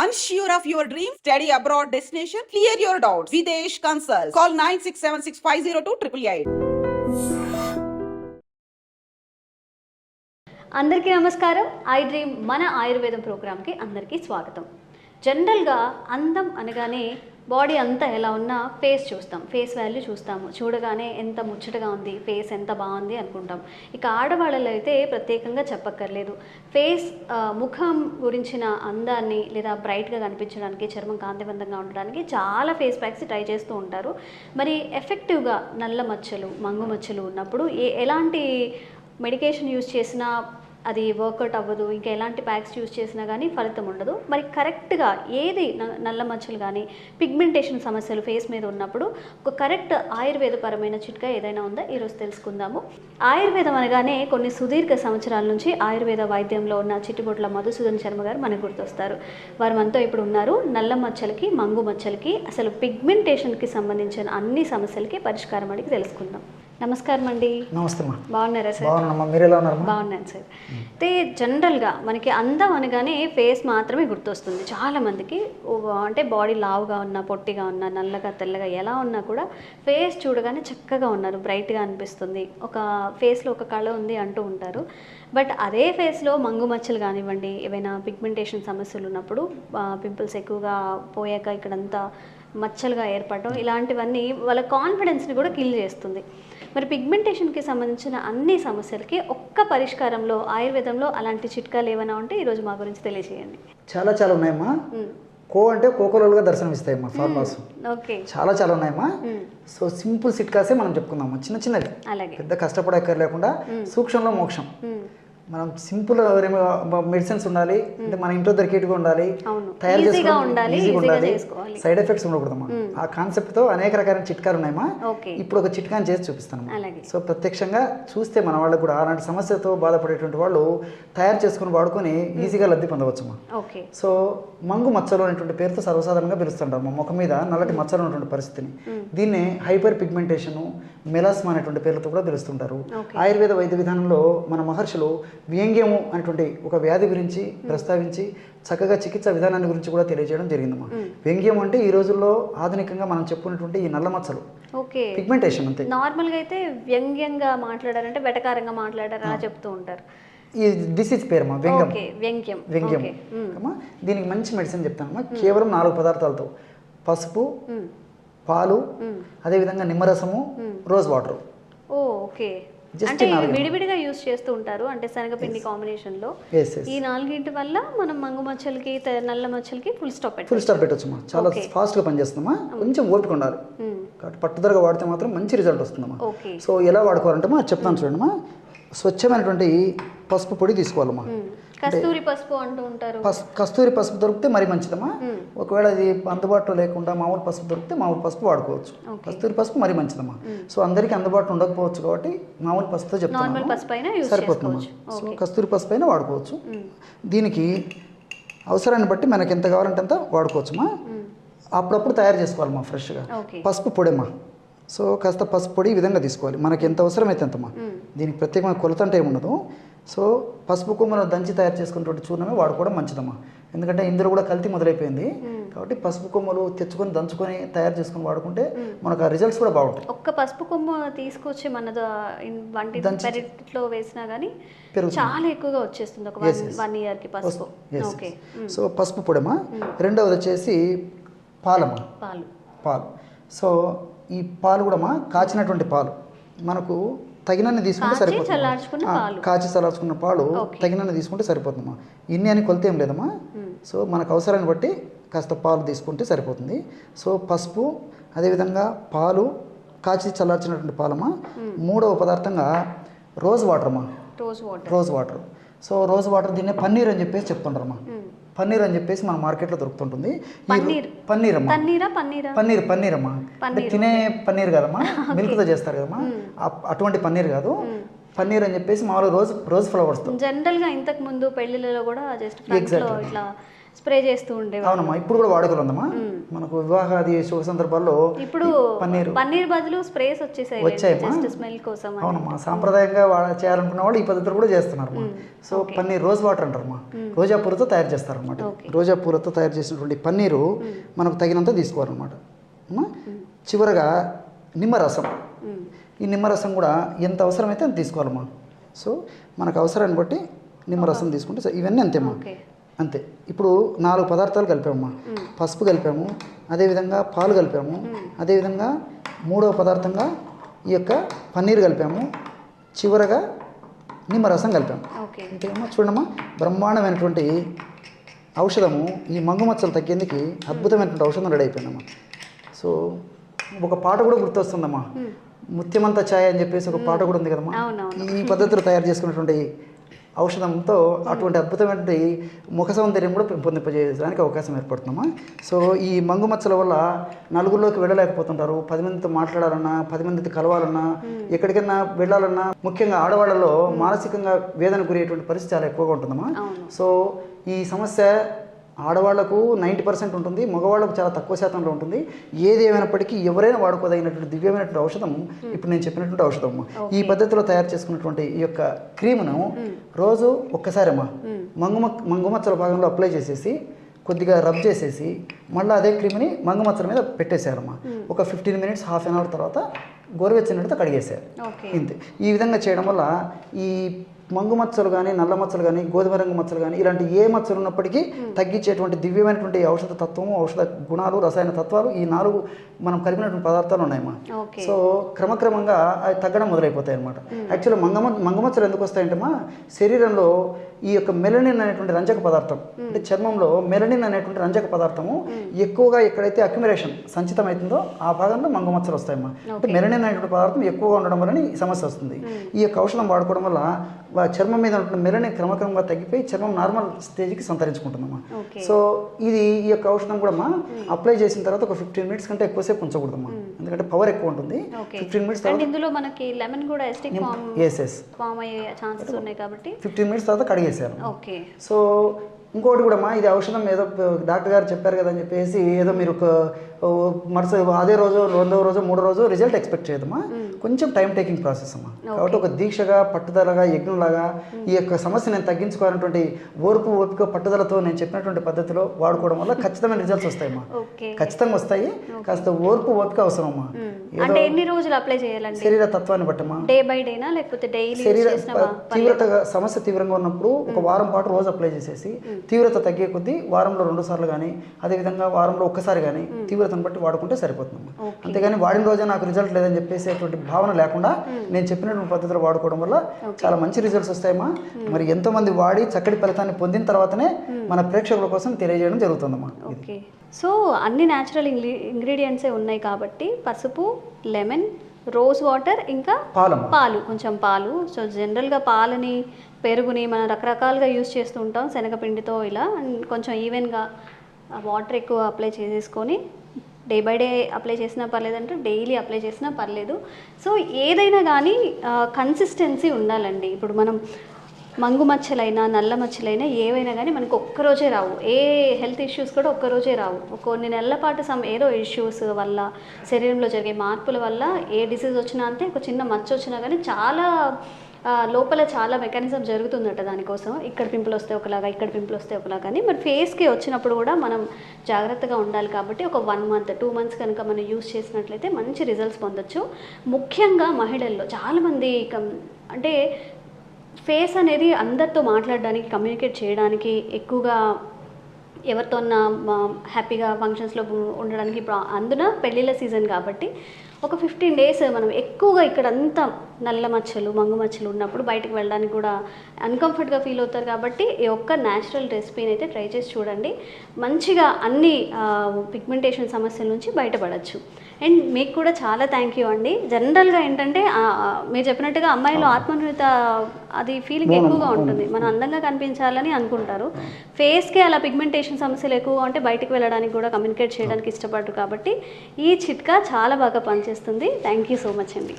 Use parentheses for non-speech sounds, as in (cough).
Unsure of your dream? Study abroad destination? Clear your doubts. Videsh Consult. Call 9676502888. అందరికీ నమస్కారం I dream మన ఆయుర్వేదం ప్రోగ్రామ్కి అందరికీ స్వాగతం జనరల్గా అందం అనగానే బాడీ అంతా ఎలా ఉన్నా ఫేస్ చూస్తాం ఫేస్ వాల్యూ చూస్తాము. చూడగానే ఎంత ముచ్చటగా ఉంది ఫేస్ ఎంత బాగుంది అనుకుంటాం. ఇక ఆడవాళ్ళలో అయితే ప్రత్యేకంగా చెప్పక్కర్లేదు. ఫేస్ ముఖం గురించిన అందాన్ని లేదా బ్రైట్గా కనిపించడానికి చర్మం కాంతివంతంగా ఉండడానికి చాలా ఫేస్ ప్యాక్స్ ట్రై చేస్తూ ఉంటారు. మరి ఎఫెక్టివ్గా నల్ల మచ్చలు మంగు మచ్చలు ఉన్నప్పుడు ఏ ఎలాంటి మెడికేషన్ యూజ్ చేసినా అది వర్కౌట్ అవ్వదు ఇంకా ఎలాంటి ప్యాక్స్ యూజ్ చేసినా కానీ ఫలితం ఉండదు. మరి కరెక్ట్గా ఏది నల్ల మచ్చలు కానీ పిగ్మెంటేషన్ సమస్యలు ఫేస్ మీద ఉన్నప్పుడు ఒక కరెక్ట్ ఆయుర్వేదపరమైన చిట్కా ఏదైనా ఉందా? ఈరోజు తెలుసుకుందాము. ఆయుర్వేదం అనగానే కొన్ని సుదీర్ఘ సంవత్సరాల నుంచి ఆయుర్వేద వైద్యంలో ఉన్న చిట్టుబొట్ల మధుసూదన్ శర్మ గారు మనకు గుర్తొస్తారు. వారు మనతో ఇప్పుడు ఉన్నారు. నల్ల మచ్చలకి మంగు మచ్చలకి అసలు పిగ్మెంటేషన్కి సంబంధించిన అన్ని సమస్యలకి పరిష్కారం అడిగి తెలుసుకుందాం. నమస్కారం అండి. నమస్తే బాగున్నారా సార్? బాగున్నామ్మా మీరు ఎలా ఉన్నారమ్మా? బాగున్నాను సార్. అయితే జనరల్గా మనకి అందం అనగానే ఫేస్ మాత్రమే గుర్తొస్తుంది. చాలా మందికి అంటే బాడీ లావుగా ఉన్న పొట్టిగా ఉన్న నల్లగా తెల్లగా ఎలా ఉన్నా కూడా ఫేస్ చూడగానే చక్కగా ఉన్నారు. బ్రైట్గా అనిపిస్తుంది. ఒక ఫేస్లో ఒక కళ ఉంది అంటూ ఉంటారు. బట్ అదే ఫేస్లో మంగు మచ్చలు కానివ్వండి ఏవైనా పిగ్మెంటేషన్ సమస్యలు ఉన్నప్పుడు పింపుల్స్ ఎక్కువగా పోయాక ఇక్కడంతా మచ్చలుగా ఏర్పడడం ఇలాంటివన్నీ వాళ్ళ కాన్ఫిడెన్స్ని కూడా కిల్ చేస్తుంది. మరి పిగ్మెంటేషన్కి సంబంధించిన అన్ని సమస్యలకి ఒక్క పరిష్కారంలో ఆయుర్వేదంలో అలాంటి చిట్కాలు ఏమైనా ఉంటే ఈరోజు మా గురించి తెలియజేయండి. చాలా చాలా ఉన్నాయమ్మా. కో అంటే కోకోలలుగా దర్శనం ఇస్తాయమ్మా ఫార్ములాస్ ఓకే. చాలా చాలా ఉన్నాయమ్మా. సో సింపుల్ సిట్కాసే మనం చెప్పుకుందామా చిన్న చిన్నవి. అలాగే. పెద్ద కష్టపడక్కర్ లేకుండా సూక్ష్మంలో మోక్షం. మనం సింపుల్ మెడిసిన్స్ ఉండాలి అంటే మన ఇంట్లో దొరికేట్టుగా ఉండాలి. తయారు ఈజీగా చేసుకోవడం ఉండాలి, చేసుకోవాలి. సైడ్ ఎఫెక్ట్స్ ఉండకూడదమ్మా. ఆ కాన్సెప్ట్తో అనేక రకాల చిట్కాలు ఉన్నాయమ్మా. ఇప్పుడు ఒక చిట్కాని చేసి చూపిస్తాను సో ప్రత్యక్షంగా చూస్తే మన వాళ్ళకు కూడా అలాంటి సమస్యతో బాధపడేటువంటి వాళ్ళు తయారు చేసుకుని వాడుకొని ఈజీగా లబ్ధి పొందవచ్చమ్మా. సో మంగు మచ్చలు అనేటువంటి పేరుతో సర్వసాధారణంగా పిలుస్తుంటారు మా ముఖం మీద నల్లటి మచ్చలు ఉన్నటువంటి పరిస్థితిని. దీన్నే హైపర్ పిగ్మెంటేషన్ మెలాస్మా అనేటువంటి పేర్లతో కూడా పిలుస్తుంటారు Okay. ఆయుర్వేద వైద్య విధానంలో మన మహర్షులు వ్యంగ్యము అనేటువంటి ఒక వ్యాధి గురించి ప్రస్తావించి చక్కగా చికిత్స విధానాన్ని గురించి కూడా తెలియజేయడం జరిగిందమ్మా వ్యంగ్యం అంటే ఈ రోజుల్లో ఆధునికంగా మనం చెప్పుకున్నటువంటి ఈ నల్ల మచ్చలు. ఓకే. పిగ్మెంటేషన్ అంతే. నార్మల్గా అయితే వ్యంగ్యంగా మాట్లాడారంటే వెటకారంగా మాట్లాడారు అలా చెప్తూ ఉంటారు. ఈ డిసీజ్ పేరమ్మా వ్యంగ్యం. వ్యంగ్యం. వ్యంగ్యం. అమ్మా దీనికి మంచి మెడిసిన్ చెప్తానమ్మా. కేవలం నాలుగు పదార్థాలతో. పసుపు. పాలు మ్మ్. అదేవిధంగా నిమ్మరసము రోజ్ వాటర్ ఓకే. అంటే. విడివిడిగా యూస్ చేస్తూ ఉంటారు అంటే శనగపిండి కాంబినేషన్లో ఈ నాలుగింటి వల్ల మనం మంగు మచ్చలకి నల్ల మచ్చలకి ఫుల్ స్టాప్ ఫుల్ స్టాప్ పెట్టొచ్చమ్మా చాలా Okay. ఫాస్ట్గా పనిచేస్తుందమ్మా. కొంచెం ఓపిక ఉండాలి. కాబట్టి పట్టుదలగా వాడితే మాత్రం మంచి రిజల్ట్ వస్తుందమ్మా. సో ఎలా వాడుకోవాలంటే మా చెప్తాను చూడమ్మా స్వచ్ఛమైనటువంటి పసుపు పొడి తీసుకోవాలమ్మా. కస్తూరి పసుపు అంటూ ఉంటారు. కస్తూరి పసుపు దొరికితే మరీ మంచిదమ్మా. ఒకవేళ అది అందుబాటులో లేకుండా మామూలు పసుపు దొరికితే మామూలు పసుపు వాడుకోవచ్చు. కస్తూరి పసుపు మరీ మంచిదమ్మా. సో అందరికీ అందుబాటులో ఉండకపోవచ్చు కాబట్టి మామూలు పసుపుతో చెప్తాను సరిపోతుందమ్మా. సో కస్తూరి పసుపు అయినా వాడుకోవచ్చు దీనికి అవసరాన్ని బట్టి మనకి ఎంత కావాలంటే అంత వాడుకోవచ్చుమా? అప్పుడప్పుడు తయారు చేసుకోవాలమ్మా ఫ్రెష్గా. పసుపు పొడమ్మా సో కాస్త పసుపు పొడి ఈ విధంగా తీసుకోవాలి. మనకి ఎంత అవసరమైతే అంతమ్మా. దీనికి ప్రత్యేకమైన కొలత అంటే ఏముండదు. సో పసుపు కొమ్మను దంచి తయారు చేసుకున్నటువంటి చూర్ణమే వాడుకోవడం మంచిదమ్మా. ఎందుకంటే ఇందులో కూడా కల్తీ మొదలైపోయింది. కాబట్టి పసుపు కొమ్మలు తెచ్చుకొని దంచుకొని తయారు చేసుకొని వాడుకుంటే మనకు ఆ రిజల్ట్స్ కూడా బాగుంటాయి. ఒక్క పసుపు కొమ్మ తీసుకొచ్చి మన వంటి పెరట్లో వేసినా కానీ. చాలా ఎక్కువగా వచ్చేస్తుంది ఒక వన్ వన్ ఇయర్కి పసుపు. ఓకే. సో పసుపు పొడమ్మా రెండవది వచ్చేసి పాలమ్మా. పాలు. పాలు. సో ఈ పాలు కూడా మా కాచినటువంటి పాలు. మనకు తగినన్ని తీసుకుంటే సరిపోతుంది. కాచి చల్లార్చుకున్న పాలు. తగినన్ని తీసుకుంటే సరిపోతుందమ్మా. ఇన్ని అని కొలితే ఏం లేదమ్మా. సో మనకు అవసరాన్ని బట్టి కాస్త పాలు తీసుకుంటే సరిపోతుంది. సో పసుపు అదేవిధంగా పాలు కాచి చల్లార్చినటువంటి పాలమ్మా. మూడవ పదార్థంగా రోజ్ వాటర్ అమ్మా rose water. Rose water. So rose water దీన్నే పన్నీర్ అని చెప్పేసి చెప్తుంటారమ్మా. పన్నీర్ అని చెప్పేసి మన మార్కెట్లో దొరుకుతుంటుంది. పన్నీర్. పన్నీర్ అమ్మా పన్నీరా పన్నీరా అమ్మా అంటే తినే పన్నీర్ కదమ్మా? (laughs) మిల్క్తో చేస్తారు కదమ్మా? అటువంటి పన్నీర్ కాదు. పన్నీర్ అని చెప్పేసి మామూలుగా రోజ్ రోజ్ ఫ్లవర్స్తో. జనరల్గా ఇంతకు ముందు పెళ్ళిళ్ళలో కూడా జస్ట్ ఇట్లా స్ప్రే చేస్తూ ఉండేవారు. అవునమ్మా ఇప్పుడు కూడా వాడుకలు ఉందమ్మా మనకు వివాహాది శుభ సందర్భాల్లో ఇప్పుడు పన్నీరు. పన్నీర్ బదులు స్ప్రేస్ వచ్చేసాయి వచ్చాయమ్మా. జస్ట్ స్మెల్ కోసం. అవునమ్మా సాంప్రదాయంగా చేయాలనుకున్న వాళ్ళు ఈ పద్ధతులు కూడా చేస్తున్నారమ్మా. సో పన్నీర్ రోజు వాటర్ అంటారమ్మా. రోజా పూలతో తయారు చేస్తారన్నమాట. రోజా పూలతో తయారు చేసినటువంటి పన్నీరు మనకు తగినంత తీసుకోవాలన్నమాట? చివరగా నిమ్మరసం. మ్మ్. ఈ నిమ్మరసం కూడా ఎంత అవసరమైతే అంత తీసుకోవాలమ్మా. సో మనకు అవసరాన్ని బట్టి నిమ్మరసం తీసుకుంటే స- ఇవన్నీ అంతేమ్మా. అంతే. ఇప్పుడు నాలుగు పదార్థాలు కలిపామమ్మా. పసుపు కలిపాము అదేవిధంగా పాలు కలిపాము అదేవిధంగా మూడవ పదార్థంగా ఈ యొక్క పన్నీర్ కలిపాము చివరగా నిమ్మరసం కలిపాము. ఇంకేమో చూడమ్మా బ్రహ్మాండమైనటువంటి ఔషధము ఈ మంగు మచ్చలు తగ్గేందుకు అద్భుతమైనటువంటి ఔషధం రెడీ అయిపోయిందమ్మా. సో ఒక పాట కూడా గుర్తొస్తుందమ్మా. ముత్యమంత ఛాయ్ అని చెప్పేసి ఒక పాట కూడా ఉంది కదమ్మా. ఈ పద్ధతిలో తయారు చేసుకున్నటువంటి ఔషధంతో అటువంటి అద్భుతమైనటువంటి ముఖ సౌందర్యం కూడా పెంపొందింపజేయడానికి అవకాశం ఏర్పడుతుందమ్మా సో ఈ మంగు మచ్చల వల్ల నలుగురిలోకి వెళ్ళలేకపోతుంటారు. పది మందితో మాట్లాడాలన్నా పది మందితో కలవాలన్నా ఎక్కడికైనా వెళ్ళాలన్నా ముఖ్యంగా ఆడవాళ్ళలో మానసికంగా వేదన గురయ్యేటువంటి పరిస్థితి చాలా ఎక్కువగా ఉంటుందమ్మా. సో ఈ సమస్య ఆడవాళ్ళకు నైంటీ పర్సెంట్ ఉంటుంది మగవాళ్ళకు చాలా తక్కువ శాతంలో ఉంటుంది. ఏది ఏమైనప్పటికీ ఎవరైనా వాడుకోదగినటువంటి దివ్యమైనటువంటి ఔషధం ఇప్పుడు నేను చెప్పినటువంటి ఔషధం ఈ పద్ధతిలో తయారు చేసుకున్నటువంటి ఈ యొక్క క్రీమును రోజు ఒక్కసారమ్మా మంగుమ మంగుమచ్చల భాగంలో అప్లై చేసేసి కొద్దిగా రబ్ చేసేసి మళ్ళీ అదే క్రీమ్ని మంగుమచ్చల మీద పెట్టేశారమ్మా. ఒక fifteen minutes half an hour తర్వాత గోరువెచ్చనితో కడిగేశారు. ఇంతే. ఈ విధంగా చేయడం వల్ల ఈ మంగు మచ్చలు కానీ నల్ల మచ్చలు కానీ గోధుమ రంగు మచ్చలు కానీ ఇలాంటి ఏ మచ్చలు ఉన్నప్పటికీ తగ్గించేటువంటి దివ్యమైనటువంటి ఔషధ తత్వము ఔషధ గుణాలు రసాయన తత్వాలు ఈ నాలుగు మనం కలిపినటువంటి పదార్థాలు ఉన్నాయమ్మా. సో క్రమక్రమంగా అవి తగ్గడం మొదలైపోతాయి అనమాట యాక్చువల్లీ మంగమ మంగమచ్చలు ఎందుకు వస్తాయంటేమా శరీరంలో ఈ యొక్క మెలనిన్ అనేటువంటి రంజక పదార్థం అంటే చర్మంలో మెలనిన్ అనేటువంటి రంజక పదార్థము ఎక్కువగా ఎక్కడైతే అక్యుమిలేషన్ సంచితం అవుతుందో ఆ భాగంలో మంగమచ్చలు వస్తాయమ్మా. అంటే మెలనిన్ అనేటువంటి పదార్థం ఎక్కువగా ఉండడం వలన ఈ సమస్య వస్తుంది. ఈ యొక్క ఔషధం వాడుకోవడం వల్ల చర్మం మీద ఉన్న మెలనిన్ క్రమక్రమంగా తగ్గిపోయి చర్మం నార్మల్ స్టేజ్కి సంతరించుకుంటుందమ్మా. సో ఇది ఈ యొక్క ఔషధం కూడా అమ్మా అప్లై చేసిన తర్వాత ఒక ఫిఫ్టీన్ మినిట్స్ కంటే ఎక్కువసేపు ఉంచకూడదమ్మా. ఎందుకంటే పవర్ ఎక్కువ ఉంటుంది. ఫిఫ్టీన్ మినిట్స్ తర్వాత ఇందులో మనకి లెమన్ కూడా ఎస్ ఎస్ ఫామ్ అయ్యే ఛాన్సెస్ ఉన్నాయి కాబట్టి. ఫిఫ్టీన్ మినిట్స్ తర్వాత కడిగేసారు ఓకే. సో ఇంకోటి కూడా అమ్మా ఇది ఔషధం ఏదో డాక్టర్ గారు చెప్పారు కదా అని చెప్పేసి ఏదో మీరు ఒక మరుస అదే రోజు రెండో రోజు మూడో రోజు రిజల్ట్ ఎక్స్పెక్ట్ చేయదమ్మా. కొంచెం టైం టేకింగ్ ప్రాసెస్ అమ్మా. కాబట్టి ఒక దీక్షగా పట్టుదలగా యజ్ఞంలాగా ఈ యొక్క సమస్య నేను తగ్గించుకోవాలన్నటువంటి ఓర్పు ఓపిక పట్టుదలతో నేను చెప్పినటువంటి పద్ధతిలో వాడుకోవడం వల్ల ఖచ్చితమైన రిజల్ట్స్ వస్తాయమ్మా. ఖచ్చితంగా వస్తాయి. కాస్త ఓర్పు ఓపిక అవసరం అమ్మా ఏదో అంటే ఎన్ని రోజులు అప్లై చేయాలండి? శరీర తత్వాన్ని బట్టమ్మా. డే బై డేనా లేకపోతే డైలీ శరీర తీవ్రతగా సమస్య తీవ్రంగా ఉన్నప్పుడు ఒక వారం పాటు రోజు అప్లై చేసేసి తీవ్రత తగ్గే కొద్దీ వారంలో రెండు సార్లు కానీ అదేవిధంగా వారంలో ఒక్కసారి కానీ తీవ్రతను బట్టి వాడుకుంటే సరిపోతుందమ్మా అంతేగాని వాడిన రోజే నాకు రిజల్ట్ లేదని చెప్పేసి అటువంటి భావన లేకుండా నేను చెప్పినటువంటి పద్ధతిలో వాడుకోవడం వల్ల చాలా మంచి రిజల్ట్స్ వస్తాయమ్మా. మరి ఎంతో మంది వాడి చక్కటి ఫలితాన్ని పొందిన తర్వాతనే మన ప్రేక్షకుల కోసం తెలియజేయడం జరుగుతుందమ్మా. ఓకే. సో అన్ని న్యాచురల్ ఇంగ్రీ ఇంగ్రీడియంట్సే ఉన్నాయి కాబట్టి పసుపు లెమన్ రోజ్ వాటర్ ఇంకా పాలు. కొంచెం పాలు. సో జనరల్గా పాలని పెరుగుని మనం రకరకాలుగా యూస్ చేస్తూ ఉంటాం శనగపిండితో ఇలా. కొంచెం ఈవెన్గా వాటర్ ఎక్కువ అప్లై చేసేసుకొని డే బై డే అప్లై చేసినా పర్లేదంటే డైలీ అప్లై చేసినా పర్లేదు. సో ఏదైనా కానీ కన్సిస్టెన్సీ ఉండాలండి. ఇప్పుడు మనం మంగు మచ్చలైనా నల్ల మచ్చలైనా ఏవైనా కానీ మనకు ఒక్కరోజే రావు. ఏ హెల్త్ ఇష్యూస్ కూడా ఒక్కరోజే రావు. కొన్ని నెలల పాటు సమ్ ఏదో ఇష్యూస్ వల్ల శరీరంలో జరిగే మార్పుల వల్ల ఏ డిసీజ్ వచ్చినా అంటే ఒక చిన్న మచ్చ వచ్చినా కానీ చాలా లోపల చాలా మెకానిజం జరుగుతుందట దానికోసం. ఇక్కడ పింపుల్ వస్తే ఒకలాగా ఇక్కడ పింపుల్ వస్తే ఒకలాగా కానీ మరి ఫేస్కి వచ్చినప్పుడు కూడా మనం జాగ్రత్తగా ఉండాలి కాబట్టి ఒక వన్ మంత్ టూ మంత్స్ కనుక మనం యూస్ చేసినట్లయితే మంచి రిజల్ట్స్ పొందొచ్చు. ముఖ్యంగా మహిళల్లో చాలామంది కం- అంటే ఫేస్ అనేది అందరితో మాట్లాడడానికి కమ్యూనికేట్ చేయడానికి ఎక్కువగా ఎవరితోన్నా హ్యాపీగా ఫంక్షన్స్లో ఉండడానికి ఇప్పుడు అందున పెళ్ళిళ్ళ సీజన్ కాబట్టి ఒక ఫిఫ్టీన్ డేస్ మనం ఎక్కువగా ఇక్కడ అంతా నల్ల మచ్చలు మంగు మచ్చలు ఉన్నప్పుడు బయటకు వెళ్ళడానికి కూడా అన్కంఫర్ట్గా ఫీల్ అవుతారు కాబట్టి ఈ ఒక్క న్యాచురల్ రెసిపీని అయితే ట్రై చేసి చూడండి. మంచిగా అన్ని పిగ్మెంటేషన్ సమస్యల నుంచి బయటపడచ్చు. అండ్ మీకు కూడా చాలా థ్యాంక్ యూ అండి. జనరల్గా ఏంటంటే మీరు చెప్పినట్టుగా అమ్మాయిలో ఆత్మన్యూత అది ఫీలింగ్ ఎక్కువగా ఉంటుంది. మనం అందంగా కనిపించాలని అనుకుంటారు. ఫేస్కి అలా పిగ్మెంటేషన్ సమస్యలు ఎక్కువగా ఉంటే బయటికి వెళ్ళడానికి కూడా కమ్యూనికేట్ చేయడానికి ఇష్టపడరు కాబట్టి ఈ చిట్కా చాలా బాగా పనిచేస్తుంది. థ్యాంక్ యూ సో మచ్ అండి.